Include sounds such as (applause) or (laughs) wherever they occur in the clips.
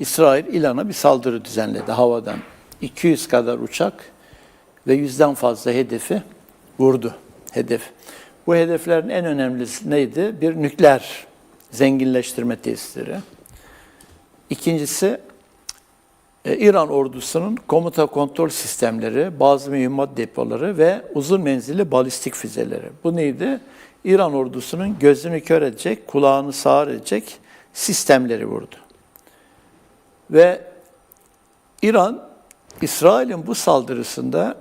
İsrail İran'a bir saldırı düzenledi havadan. 200 kadar uçak ve yüzden fazla hedefi vurdu. Hedef. Bu hedeflerin en önemlisi neydi? Bir nükleer zenginleştirme tesisleri. İkincisi e, İran ordusunun komuta kontrol sistemleri, bazı mühimmat depoları ve uzun menzilli balistik füzeleri. Bu neydi? İran ordusunun gözünü kör edecek, kulağını sağır edecek sistemleri vurdu. Ve İran, İsrail'in bu saldırısında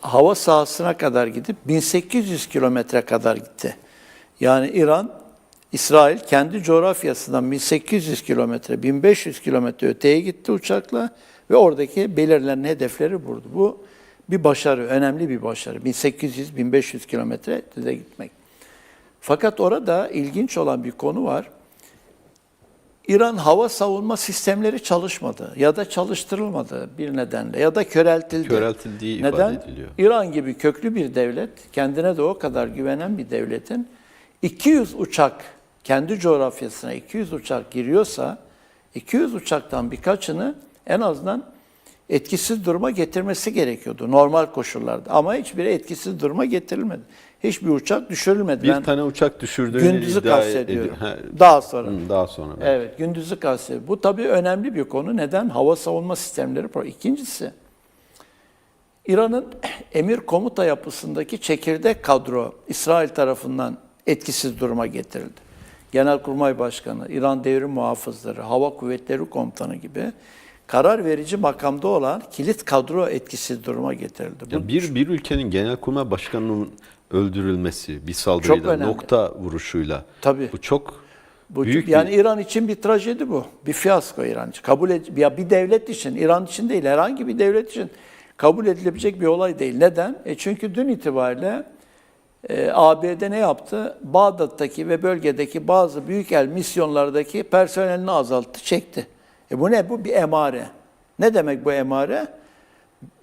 hava sahasına kadar gidip 1800 kilometre kadar gitti. Yani İran, İsrail kendi coğrafyasından 1800 kilometre, 1500 kilometre öteye gitti uçakla ve oradaki belirlenen hedefleri vurdu. Bu bir başarı, önemli bir başarı. 1800-1500 kilometre de gitmek. Fakat orada ilginç olan bir konu var. İran hava savunma sistemleri çalışmadı ya da çalıştırılmadı bir nedenle ya da köreltildi. Köreltildiği ifade Neden? ediliyor. İran gibi köklü bir devlet, kendine de o kadar güvenen bir devletin 200 uçak kendi coğrafyasına 200 uçak giriyorsa 200 uçaktan birkaçını en azından etkisiz duruma getirmesi gerekiyordu normal koşullarda. Ama hiçbiri etkisiz duruma getirilmedi. Hiçbir uçak düşürülmedi. Bir Ben tane uçak düşürdüğünü gündüzü iddia kastediyorum. ediyor. Ha, Daha sonra. hı, Daha sonra. belki. Evet, gündüzü kastediyor. Bu tabii önemli bir konu. Neden? Hava savunma sistemleri. pro- İkincisi, İran'ın (clears throat) emir komuta yapısındaki çekirdek kadro İsrail tarafından etkisiz duruma getirildi. Genelkurmay Başkanı, İran Devrim Muhafızları, Hava Kuvvetleri Komutanı gibi karar verici makamda olan kilit kadro etkisiz duruma getirildi. Bu Ya bir bir ülkenin genelkurmay başkanının öldürülmesi bir saldırıyla, nokta vuruşuyla. Tabii. Bu çok Bu büyük yani bir İran için bir trajedi bu. Bir fiyasko İran için. Kabul ed- ya bir devlet için, İran için değil, herhangi bir devlet için kabul edilebilecek bir olay değil. Neden? E çünkü dün itibariyle e, ABD ne yaptı? Bağdat'taki ve bölgedeki bazı büyükel misyonlardaki personelini azalttı, çekti. E bu ne? Bu bir emare. Ne demek bu emare?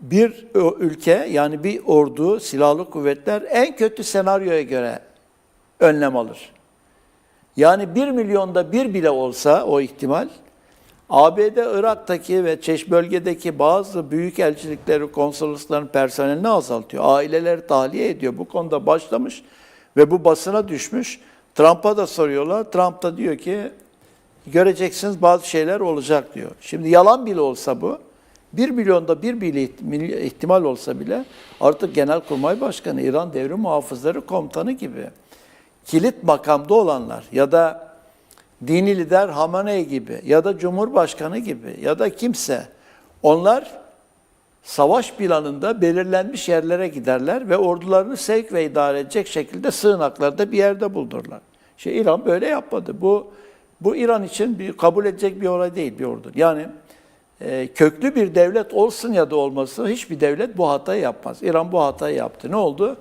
Bir ülke yani bir ordu, silahlı kuvvetler en kötü senaryoya göre önlem alır. Yani 1 milyonda bir bile olsa o ihtimal ABD Irak'taki ve Çeş bölgedeki bazı büyük elçilikleri, konsolosların personelini azaltıyor. Aileleri tahliye ediyor. Bu konuda başlamış ve bu basına düşmüş. Trump'a da soruyorlar. Trump da diyor ki göreceksiniz bazı şeyler olacak diyor. Şimdi yalan bile olsa bu, 1 milyonda bir bile iht- ihtimal olsa bile artık Genelkurmay Başkanı, İran Devrim Muhafızları Komutanı gibi kilit makamda olanlar ya da dini lider Hamaney gibi ya da Cumhurbaşkanı gibi ya da kimse onlar savaş planında belirlenmiş yerlere giderler ve ordularını sevk ve idare edecek şekilde sığınaklarda bir yerde buldurlar. Şey İran böyle yapmadı. Bu bu İran için bir kabul edecek bir olay değil bir ordu. Yani e, köklü bir devlet olsun ya da olması hiçbir devlet bu hatayı yapmaz. İran bu hatayı yaptı. Ne oldu?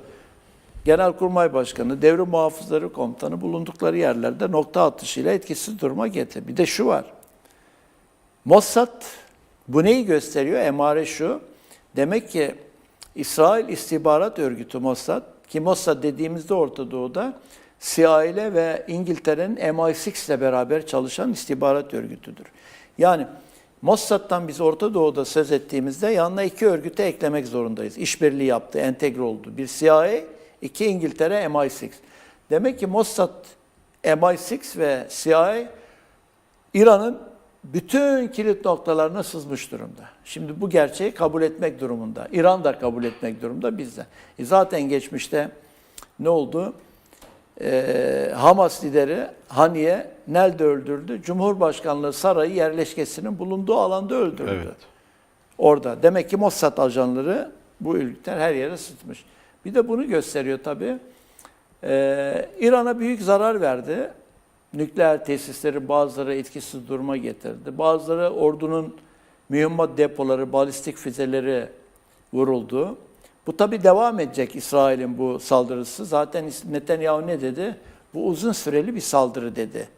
Genelkurmay Başkanı, Devrim Muhafızları Komutanı bulundukları yerlerde nokta atışıyla etkisiz duruma getirdi. Bir de şu var. Mossad bu neyi gösteriyor? Emare şu. Demek ki İsrail İstihbarat Örgütü Mossad ki Mossad dediğimizde Orta Doğu'da CIA ile ve İngiltere'nin MI6 ile beraber çalışan istihbarat örgütüdür. Yani Mossad'dan biz Orta Doğu'da söz ettiğimizde yanına iki örgüte eklemek zorundayız. İşbirliği yaptı, entegre oldu. Bir CIA, iki İngiltere MI6. Demek ki Mossad, MI6 ve CIA İran'ın bütün kilit noktalarına sızmış durumda. Şimdi bu gerçeği kabul etmek durumunda. İran da kabul etmek durumunda biz de. E zaten geçmişte ne oldu? Ee, Hamas lideri Haniye nerede öldürdü? Cumhurbaşkanlığı sarayı yerleşkesinin bulunduğu alanda öldürdü. Evet. Orada. Demek ki Mossad ajanları bu ülkeden her yere sıtmış. Bir de bunu gösteriyor tabii. Ee, İran'a büyük zarar verdi. Nükleer tesisleri bazıları etkisiz duruma getirdi. Bazıları ordunun mühimmat depoları, balistik füzeleri vuruldu. Bu tabii devam edecek İsrail'in bu saldırısı. Zaten Netanyahu ne dedi? Bu uzun süreli bir saldırı dedi.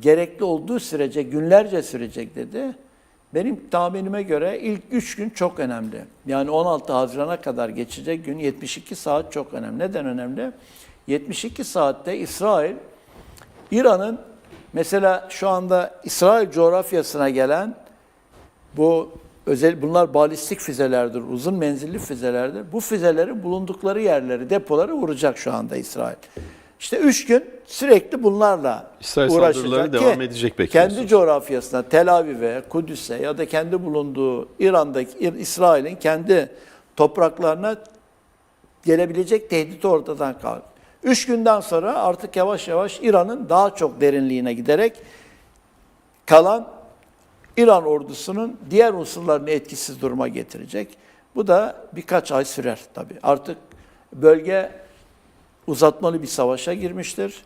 Gerekli olduğu sürece günlerce sürecek dedi. Benim tahminime göre ilk 3 gün çok önemli. Yani 16 Haziran'a kadar geçecek gün 72 saat çok önemli. Neden önemli? 72 saatte İsrail İran'ın Mesela şu anda İsrail coğrafyasına gelen bu özel bunlar balistik füzelerdir, uzun menzilli füzelerdir. Bu füzelerin bulundukları yerleri, depoları vuracak şu anda İsrail. İşte üç gün sürekli bunlarla İsrail uğraşacak ki devam edecek Kendi bekliyorsunuz. coğrafyasına, Tel Aviv'e, Kudüs'e ya da kendi bulunduğu İran'daki İsrail'in kendi topraklarına gelebilecek tehdit ortadan kalktı. Üç günden sonra artık yavaş yavaş İran'ın daha çok derinliğine giderek kalan İran ordusunun diğer unsurlarını etkisiz duruma getirecek. Bu da birkaç ay sürer tabii. Artık bölge uzatmalı bir savaşa girmiştir.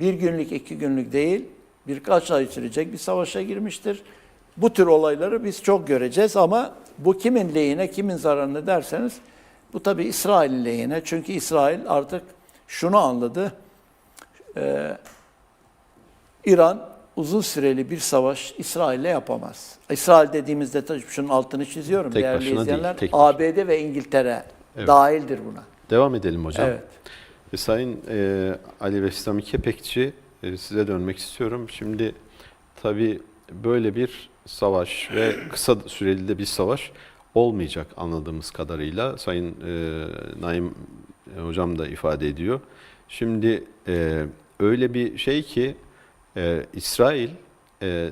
Bir günlük, iki günlük değil, birkaç ay sürecek bir savaşa girmiştir. Bu tür olayları biz çok göreceğiz ama bu kimin lehine, kimin zararını derseniz bu tabii İsrail'in lehine. Çünkü İsrail artık şunu anladı. Ee, İran uzun süreli bir savaş İsrail'le yapamaz. İsrail dediğimizde tabii şunun altını çiziyorum Tek değerli başına değil, izleyenler. tek başına. ABD ve İngiltere Evet. dahildir buna. Devam edelim hocam. Evet. E, Sayın e, Ali Bestami Kepekçi e, size dönmek istiyorum. Şimdi tabii böyle bir savaş ve kısa süreli de bir savaş olmayacak anladığımız kadarıyla. Sayın e, Naim e, hocam da ifade ediyor. Şimdi e, öyle bir şey ki e, İsrail e,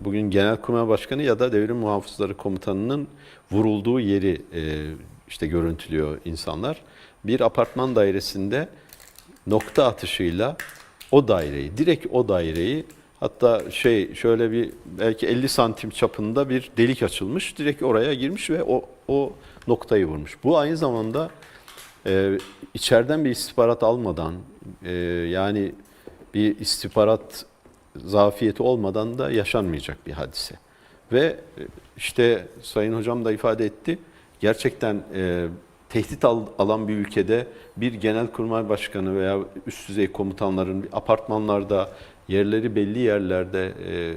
bugün Genelkurmay Başkanı ya da Devrim Muhafızları Komutanı'nın vurulduğu yeri e, işte görüntülüyor insanlar. Bir apartman dairesinde nokta atışıyla o daireyi, direkt o daireyi hatta şey şöyle bir belki 50 santim çapında bir delik açılmış. Direkt oraya girmiş ve o, o noktayı vurmuş. Bu aynı zamanda e, içeriden bir istihbarat almadan e, yani bir istihbarat zafiyeti olmadan da yaşanmayacak bir hadise. Ve e, işte Sayın Hocam da ifade etti. Gerçekten e, tehdit al- alan bir ülkede bir genelkurmay başkanı veya üst düzey komutanların apartmanlarda yerleri belli yerlerde e,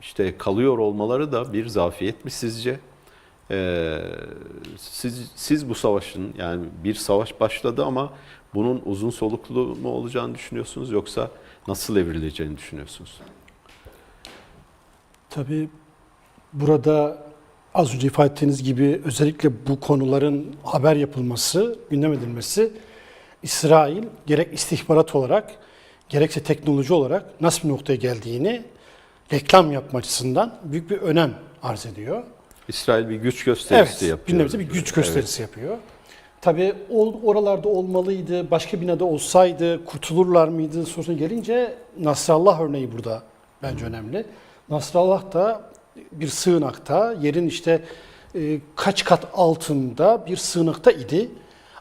işte kalıyor olmaları da bir zafiyet mi sizce? E, siz, siz bu savaşın yani bir savaş başladı ama bunun uzun soluklu mu olacağını düşünüyorsunuz yoksa nasıl evrileceğini düşünüyorsunuz? Tabii burada az önce ifade ettiğiniz gibi özellikle bu konuların haber yapılması, gündem edilmesi İsrail gerek istihbarat olarak gerekse teknoloji olarak nasıl bir noktaya geldiğini reklam yapma açısından büyük bir önem arz ediyor. İsrail bir güç gösterisi evet, yapıyor. nebze bir güç gösterisi yapıyor. Tabii oralarda olmalıydı, başka binada olsaydı kurtulurlar mıydı sorusuna gelince Nasrallah örneği burada bence önemli. Nasrallah da bir sığınakta, yerin işte e, kaç kat altında bir sığınakta idi.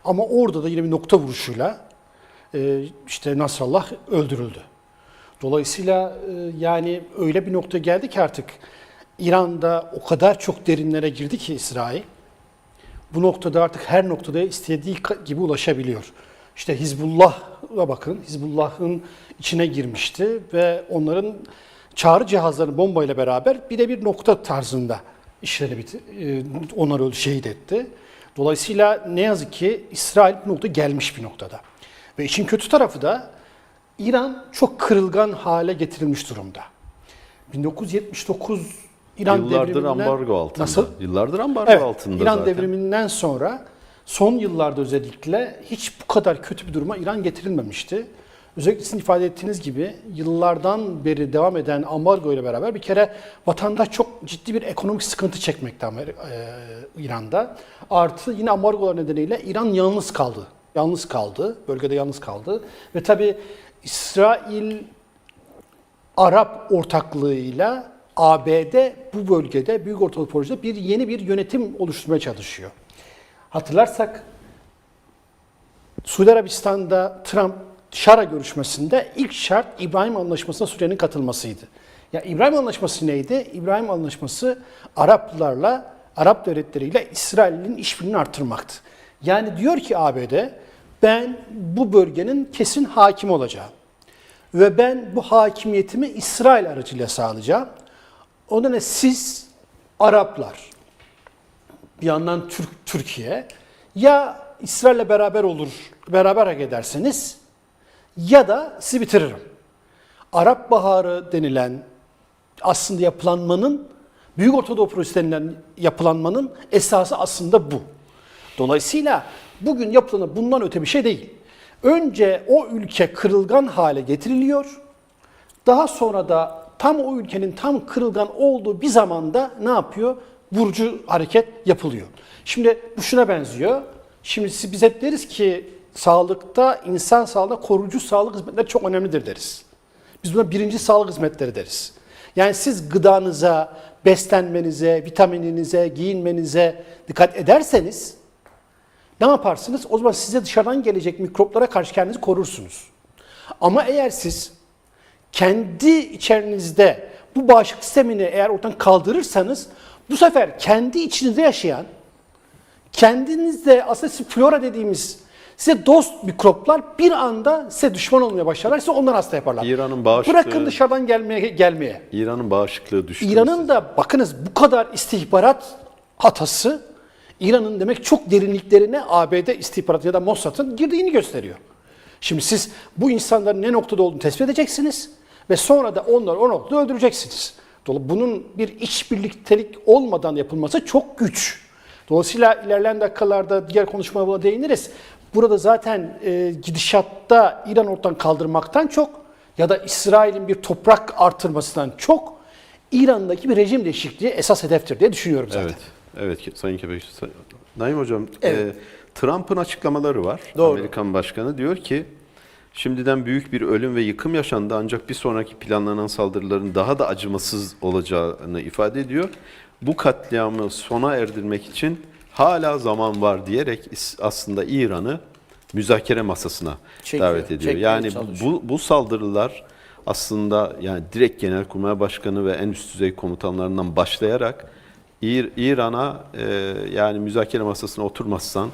Ama orada da yine bir nokta vuruşuyla e, işte Nasrallah öldürüldü. Dolayısıyla e, yani öyle bir nokta geldi ki artık İran'da o kadar çok derinlere girdi ki İsrail. Bu noktada artık her noktada istediği gibi ulaşabiliyor. İşte Hizbullah'a bakın. Hizbullah'ın içine girmişti ve onların çağrı cihazlarını bombayla beraber bir de bir nokta tarzında işleri biti, e, onları şehit etti. Dolayısıyla ne yazık ki İsrail bu nokta gelmiş bir noktada. Ve işin kötü tarafı da İran çok kırılgan hale getirilmiş durumda. 1979 İran Yıllardır ambargo altında. Nasıl? Yıllardır ambargo Evet, altında İran zaten. devriminden sonra son yıllarda özellikle hiç bu kadar kötü bir duruma İran getirilmemişti. Özellikle sizin ifade ettiğiniz gibi yıllardan beri devam eden ambargo ile beraber bir kere vatandaş çok ciddi bir ekonomik sıkıntı çekmekte e, İran'da. Artı yine ambargolar nedeniyle İran yalnız kaldı. Yalnız kaldı. Bölgede yalnız kaldı. Ve tabii İsrail Arap ortaklığıyla ABD bu bölgede Büyük Ortalık Projesi'nde bir yeni bir yönetim oluşturmaya çalışıyor. Hatırlarsak Suudi Arabistan'da Trump Şara görüşmesinde ilk şart İbrahim Anlaşması'na Suriye'nin katılmasıydı. Ya İbrahim Anlaşması neydi? İbrahim Anlaşması Araplarla, Arap devletleriyle İsrail'in işbirliğini arttırmaktı. Yani diyor ki ABD, ben bu bölgenin kesin hakim olacağım. Ve ben bu hakimiyetimi İsrail aracılığıyla sağlayacağım. O nedenle siz Araplar, bir yandan Türk Türkiye ya İsrail'le beraber olur, beraber hareket ederseniz ya da sizi bitiririm. Arap Baharı denilen aslında yapılanmanın Büyük Orta Doğu Projesi denilen yapılanmanın esası aslında bu. Dolayısıyla bugün yapılanı bundan öte bir şey değil. Önce o ülke kırılgan hale getiriliyor. Daha sonra da tam o ülkenin tam kırılgan olduğu bir zamanda ne yapıyor? Vurucu hareket yapılıyor. Şimdi bu şuna benziyor. Şimdi siz- biz hep deriz ki sağlıkta, insan sağlığında koruyucu sağlık hizmetleri çok önemlidir deriz. Biz buna birinci sağlık hizmetleri deriz. Yani siz gıdanıza, beslenmenize, vitamininize, giyinmenize dikkat ederseniz ne yaparsınız? O zaman size dışarıdan gelecek mikroplara karşı kendinizi korursunuz. Ama eğer siz kendi içerinizde bu bağışıklık sistemini eğer ortadan kaldırırsanız bu sefer kendi içinizde yaşayan, kendinizde aslında flora dediğimiz size dost mikroplar bir anda size düşman olmaya başlarlar. Size ondan hasta yaparlar. İran'ın bağışıklığı- Bırakın dışarıdan gelmeye gelmeye. İran'ın bağışıklığı düştü. İran'ın da bakınız bu kadar istihbarat hatası İran'ın demek çok derinliklerine ABD istihbaratı ya da Mossad'ın girdiğini gösteriyor. Şimdi siz bu insanların ne noktada olduğunu tespit edeceksiniz ve sonra da onları o noktada öldüreceksiniz. Dolayısıyla bunun bir iç birliktelik olmadan yapılması çok güç. Dolayısıyla ilerleyen dakikalarda diğer konuşmalara değiniriz. Burada zaten e, gidişatta İran ortadan kaldırmaktan çok ya da İsrail'in bir toprak artırmasından çok İran'daki bir rejim değişikliği esas hedeftir diye düşünüyorum zaten. Evet. Evet Sayın. Say- Naim Hocam, Evet. e, Trump'ın açıklamaları var. Doğru. Amerikan Başkanı diyor ki şimdiden büyük bir ölüm ve yıkım yaşandı ancak bir sonraki planlanan saldırıların daha da acımasız olacağını ifade ediyor. Bu katliamı sona erdirmek için hala zaman var diyerek aslında İran'ı müzakere masasına Çekiyor, davet ediyor. çekmeye Yani çalışıyor. bu, bu saldırılar aslında yani direkt Genelkurmay Başkanı ve en üst düzey komutanlarından başlayarak İr- İran'a e, yani müzakere masasına oturmazsan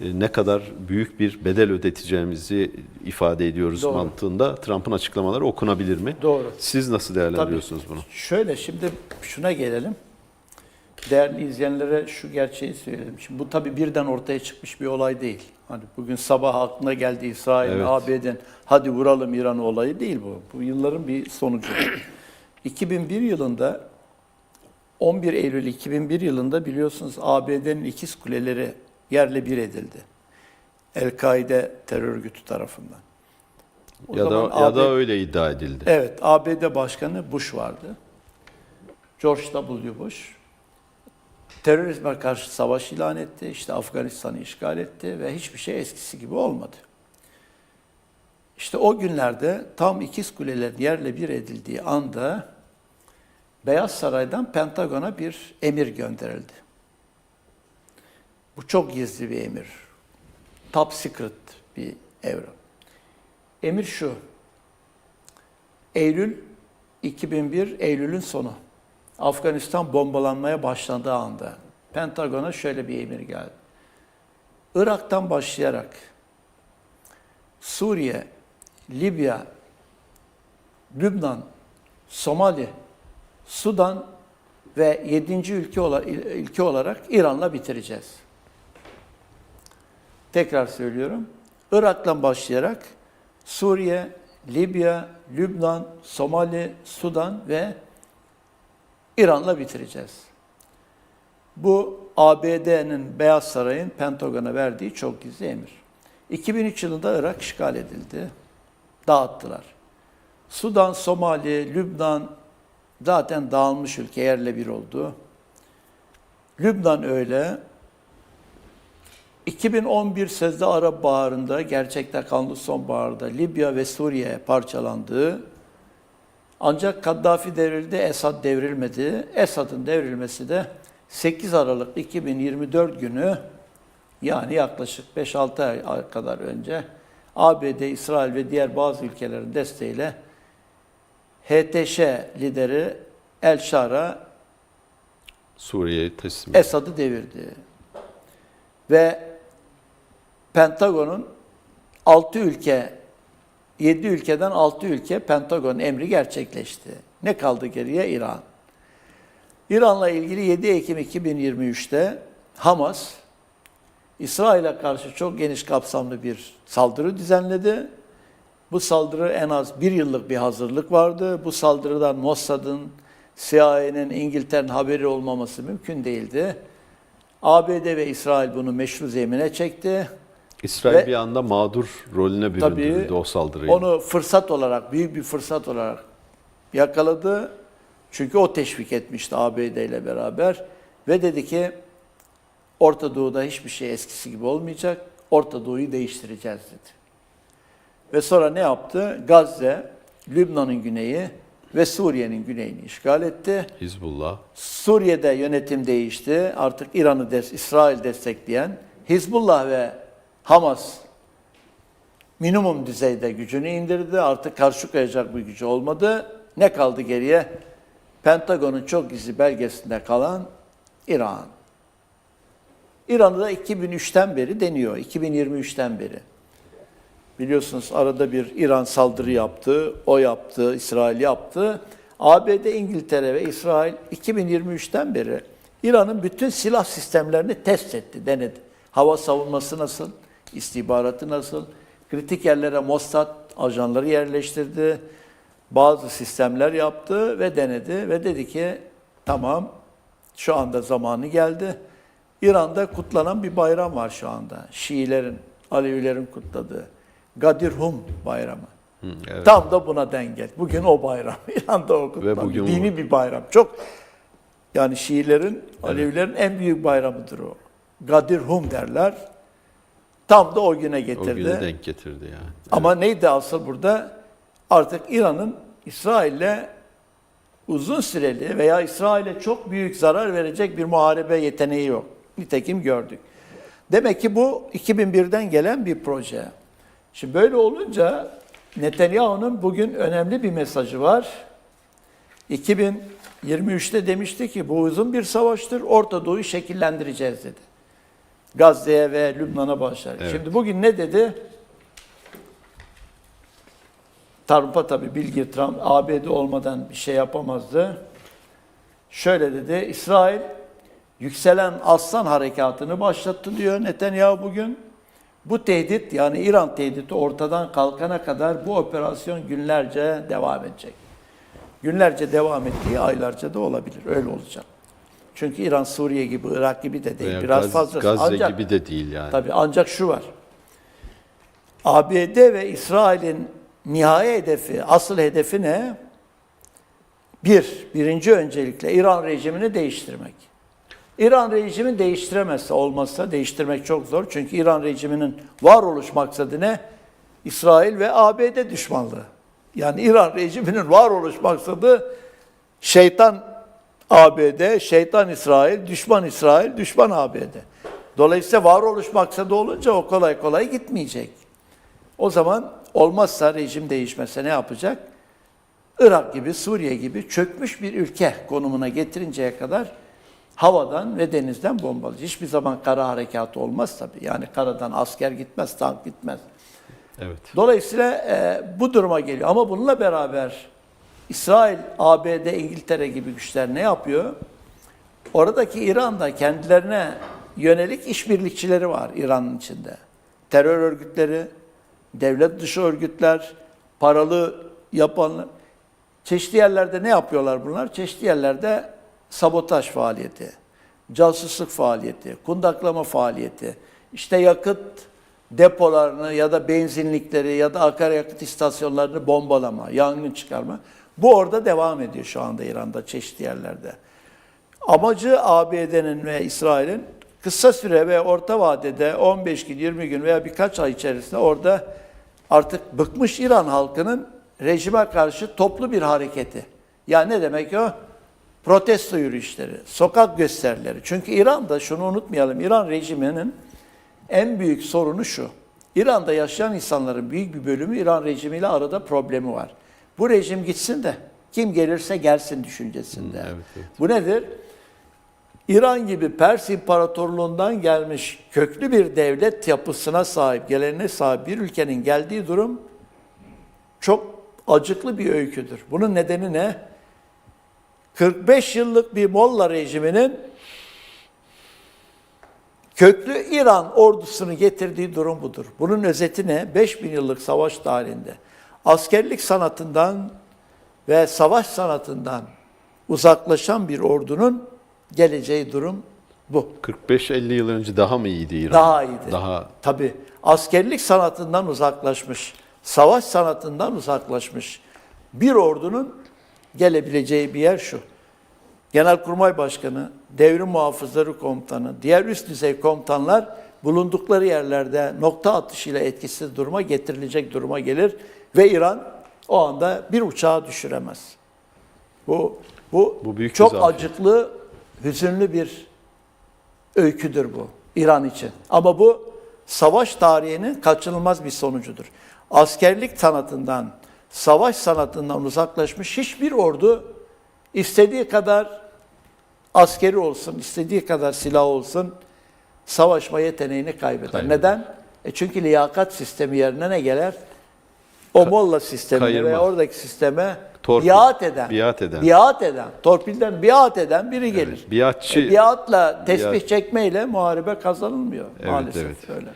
ne kadar büyük bir bedel ödeteceğimizi ifade ediyoruz Doğru. mantığında Trump'ın açıklamaları okunabilir mi? Doğru. Siz nasıl değerlendiriyorsunuz bunu? Şöyle şimdi şuna gelelim. Değerli izleyenlere şu gerçeği söyleyelim. Şimdi bu tabii birden ortaya çıkmış bir olay değil. Hani bugün sabah aklına geldi İsrail, Evet. ABD'nin hadi vuralım İran olayı değil bu. Bu yılların bir sonucu. (clears throat) 2001 yılında 11 Eylül 2001 yılında biliyorsunuz ABD'nin ikiz kuleleri yerle bir edildi. El-Kaide terör örgütü tarafından. O ya da ya da öyle iddia edildi. Evet, ABD Başkanı Bush vardı. George W. Bush terörizme karşı savaş ilan etti. İşte Afganistan'ı işgal etti ve hiçbir şey eskisi gibi olmadı. İşte o günlerde tam ikiz kulelerin yerle bir edildiği anda Beyaz Saray'dan Pentagon'a bir emir gönderildi. Bu çok gizli bir emir. Top secret bir evrak. Emir şu. Eylül 2001 Eylül'ün sonu. Afganistan bombalanmaya başladığı anda Pentagon'a şöyle bir emir geldi. Irak'tan başlayarak Suriye, Libya, Lübnan, Somali, Sudan ve yedinci ülke, ola- ülke olarak İran'la bitireceğiz. Tekrar söylüyorum. Irak'tan başlayarak Suriye, Libya, Lübnan, Somali, Sudan ve İran'la bitireceğiz. Bu ABD'nin Beyaz Saray'ın Pentagon'a verdiği çok gizli emir. 2003 yılında Irak işgal edildi. Dağıttılar. Sudan, Somali, Lübnan zaten dağılmış ülke yerle bir oldu. Lübnan öyle. 2011 Sezde Arap Baharı'nda, gerçekte kanlı sonbaharda Libya ve Suriye parçalandı. Ancak Kaddafi devrildi, Esad devrilmedi. Esad'ın devrilmesi de 8 Aralık 2024 günü yani yaklaşık 5-6 ay kadar önce ABD, İsrail ve diğer bazı ülkelerin desteğiyle HTŞ lideri El Şara Suriye'yi teslim. Esad'ı devirdi. Ve Pentagon'un 6 ülke, 7 ülkeden 6 ülke Pentagon emri gerçekleşti. Ne kaldı geriye? İran. İran'la ilgili 7 Ekim 2023'te Hamas, İsrail'e karşı çok geniş kapsamlı bir saldırı düzenledi Bu saldırı en az bir yıllık bir hazırlık vardı. Bu saldırıdan Mossad'ın, CIA'nin, İngiltere'nin haberi olmaması mümkün değildi. ABD ve İsrail bunu meşru zemine çekti. İsrail Ve- bir anda mağdur rolüne büründürüldü o saldırıyla. onu fırsat olarak, büyük bir fırsat olarak yakaladı. Çünkü o teşvik etmişti ABD ile beraber. Ve dedi ki Orta Doğu'da hiçbir şey eskisi gibi olmayacak. Orta Doğu'yu değiştireceğiz dedi. Ve sonra ne yaptı? Gazze, Lübnan'ın güneyi ve Suriye'nin güneyini işgal etti. Hizbullah. Suriye'de yönetim değişti. Artık İran'ı, des İsrail destekleyen Hizbullah ve Hamas minimum düzeyde gücünü indirdi. Artık karşı koyacak bir gücü olmadı. Ne kaldı geriye? Pentagon'un çok gizli belgesinde kalan İran. İran'ı da 2003'ten beri deniyor. 2023'ten beri. Biliyorsunuz arada bir İran saldırı yaptı, o yaptı, İsrail yaptı. ABD, İngiltere ve İsrail 2023'ten beri İran'ın bütün silah sistemlerini test etti, denedi. Hava savunması nasıl, istihbaratı nasıl, kritik yerlere Mossad ajanları yerleştirdi, bazı sistemler yaptı ve denedi ve dedi ki tamam şu anda zamanı geldi. İran'da kutlanan bir bayram var şu anda. Şiilerin, Alevilerin kutladığı. Gadirhum bayramı. Hı, evet. Tam da buna denk geldi. Bugün o bayram. (laughs) İran'da o bugün Dini bu. bir bayram. Çok yani Şiilerin, Alevilerin en büyük bayramıdır o. Gadirhum derler. Tam da o güne O getirdi. güne denk getirdi yani. Ama neydi asıl burada? Artık İran'ın İsrail'le uzun süreli veya İsrail'e çok büyük zarar verecek bir muharebe yeteneği yok. Nitekim gördük. Demek ki bu 2001'den gelen bir proje. Şimdi böyle olunca Netanyahu'nun bugün önemli bir mesajı var. 2023'te demişti ki bu uzun bir savaştır, Orta Doğu'yu şekillendireceğiz dedi. Gazze'ye ve Lübnan'a başlar. Evet. Şimdi bugün ne dedi? Trump'a tabii Bill Trump ABD olmadan bir şey yapamazdı. Şöyle dedi, İsrail yükselen aslan harekatını başlattı diyor Netanyahu bugün. Bu tehdit yani İran tehdidi ortadan kalkana kadar bu operasyon günlerce devam edecek. Günlerce devam ettiği aylarca da olabilir. Öyle olacak. Çünkü İran Suriye gibi, Irak gibi de değil. Veya Biraz Gaz- fazla. Gazze Ancak gibi de değil yani. Tabii ancak şu var. ABD ve İsrail'in nihai hedefi, asıl hedefi ne? Bir, birinci öncelikle İran rejimini değiştirmek. İran rejimi değiştiremezse, olmazsa değiştirmek çok zor. Çünkü İran rejiminin varoluş maksadı ne? İsrail ve ABD düşmanlığı. Yani İran rejiminin varoluş maksadı şeytan ABD, şeytan İsrail, düşman İsrail, düşman ABD. Dolayısıyla varoluş maksadı olunca o kolay kolay gitmeyecek. O zaman olmazsa rejim değişmese ne yapacak? Irak gibi, Suriye gibi çökmüş bir ülke konumuna getirinceye kadar havadan ve denizden bombalayacak. Hiçbir zaman kara harekatı olmaz tabii. Yani karadan asker gitmez, tank gitmez. Evet. Dolayısıyla e, bu duruma geliyor. Ama bununla beraber İsrail, ABD, İngiltere gibi güçler ne yapıyor? Oradaki İran'da kendilerine yönelik işbirlikçileri var İran'ın içinde. Terör örgütleri, devlet dışı örgütler, paralı yapanlar. Çeşitli yerlerde ne yapıyorlar bunlar? Çeşitli yerlerde sabotaj faaliyeti, casusluk faaliyeti, kundaklama faaliyeti, işte yakıt depolarını ya da benzinlikleri ya da akaryakıt istasyonlarını bombalama, yangın çıkarma. Bu orada devam ediyor şu anda İran'da çeşitli yerlerde. Amacı ABD'nin ve İsrail'in kısa süre ve orta vadede 15 gün, 20 gün veya birkaç ay içerisinde orada artık bıkmış İran halkının rejime karşı toplu bir hareketi. Yani ne demek o? Protesto yürüyüşleri, sokak gösterileri. Çünkü İran'da şunu unutmayalım, İran rejiminin en büyük sorunu şu. İran'da yaşayan insanların büyük bir bölümü İran rejimiyle arada problemi var. Bu rejim gitsin de kim gelirse gelsin düşüncesinde. evet, evet. Bu nedir? İran gibi Pers İmparatorluğundan gelmiş köklü bir devlet yapısına sahip, geleneğine sahip bir ülkenin geldiği durum çok acıklı bir öyküdür. Bunun nedeni ne? 45 yıllık bir Molla rejiminin köklü İran ordusunu getirdiği durum budur. Bunun özeti ne? 5000 yıllık savaş tarihinde askerlik sanatından ve savaş sanatından uzaklaşan bir ordunun geleceği durum bu. 45-50 yıl önce daha mı iyiydi İran? Daha iyiydi. Daha Tabii askerlik sanatından uzaklaşmış, savaş sanatından uzaklaşmış bir ordunun gelebileceği bir yer şu. Genelkurmay Başkanı, Devrim Muhafızları Komutanı, diğer üst düzey komutanlar bulundukları yerlerde nokta atışıyla etkisiz duruma getirilecek duruma gelir ve İran o anda bir uçağı düşüremez. Bu bu, Bu büyük çok zafiyet. acıklı, hüzünlü bir öyküdür bu İran için. Ama bu savaş tarihinin kaçınılmaz bir sonucudur. Askerlik sanatından, savaş sanatından uzaklaşmış hiçbir ordu istediği kadar askeri olsun, istediği kadar silah olsun savaşma yeteneğini kaybeder. Kaybeder. Neden? E çünkü liyakat sistemi yerine ne gelir? O molla sistemine kayırma. ve oradaki sisteme Torpil, biat eden, biat eden. biat eden, torpilden biat eden biri gelir. biatçı E, biatla tesbih biat- çekmeyle muharebe kazanılmıyor Evet, maalesef evet. öyle.